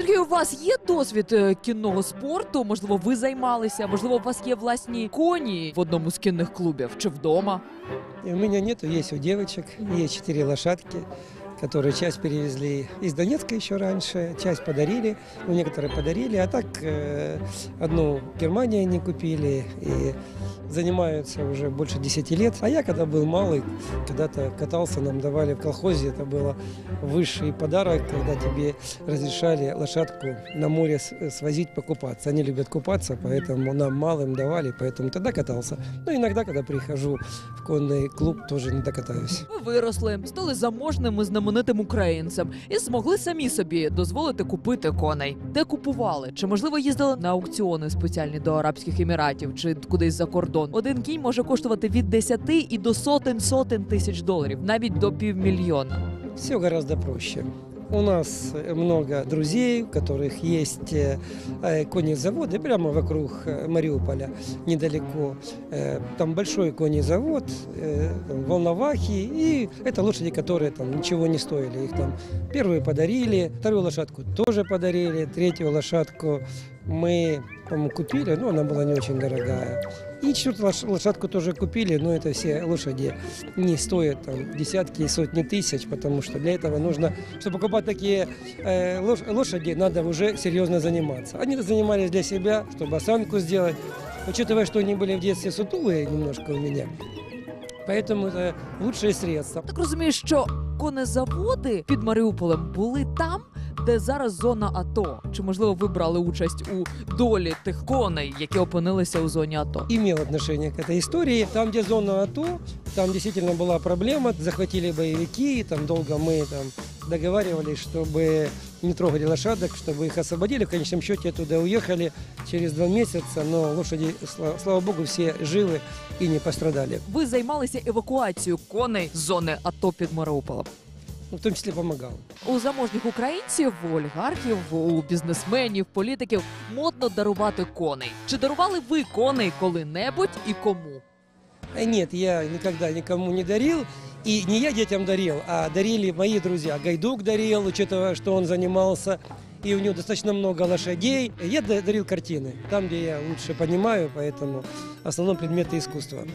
Сергій, у вас є досвід е, кінного спорту? Можливо, ви займалися? Можливо, у вас є власні коні в одному з кінних клубів чи вдома? И у меня нету, есть у девочек, есть четыре лошадки, которые часть перевезли из Донецка еще раньше, часть подарили, ну, некоторые подарили, а так э, одну в Германии они купили и занимаются уже больше 10 лет. А я, когда был малый, когда-то катался, нам давали в колхозе, это было высший подарок, когда тебе разрешали лошадку на море с- свозить покупаться. Они любят купаться, поэтому нам малым давали, поэтому тогда катался. Ну, иногда, когда прихожу в конный клуб, тоже иногда катаюсь. Ви виросли, стали заможним і знаменитим українцем і змогли самі собі дозволити купити коней. Де купували? Чи можливо їздили на аукціони спеціальні до Арабських Еміратів чи кудись за кордон? Один кінь може коштувати від 10 і до сотень сотень тисяч доларів, навіть до півмільйона. Все гораздо проще. У нас э, много друзей, у которых есть э, э, конезаводы прямо вокруг э, Мариуполя, недалеко. Э, Там большой конезавод, э, там волновахи, и это лошади, которые там ничего не стоили. Их там первую подарили, вторую лошадку тоже подарили, третью лошадку мы, по-моему, купили, но она была не очень дорогая. И четвертую лош- лошадку тоже купили, но это все лошади не стоят там десятки и сотни тысяч, потому что для этого нужно, чтобы покупать такие э, лош- лошади, надо уже серьезно заниматься. Они занимались для себя, чтобы осанку сделать, учитывая, что они были в детстве сутулые немножко у меня. Поэтому это лучшее средство. Так розумію, що конезаводи під Маріуполем були там, де зараз зона АТО. Чи можливо ви брали участь у долі тих коней, які опинилися у зоні АТО? Имел отношение к этой истории. Там, где зона АТО, там действительно была проблема. Захватили боевики, там долго мы там договаривались, чтобы не трогали лошадок, чтобы их освободили. В конечном счете туда уехали через два месяца, но лошади, сла- слава богу, все живы и не пострадали. Ви займалися евакуацією коней з зони АТО під Маріуполем. Ну, В том числе помогал. У заможних українців, у олігархів, у бізнесменів, політиків модно дарувати коней. Чи дарували ви коней коли-небудь і кому? Э, Нет, я никогда никому не дарил. И не я детям дарил, а дарили мои друзья. Гайдук дарил, учитывая, что он занимался, и у него достаточно много лошадей. Я да- дарил картины, там, где я лучше понимаю, поэтому в основном предметы искусства.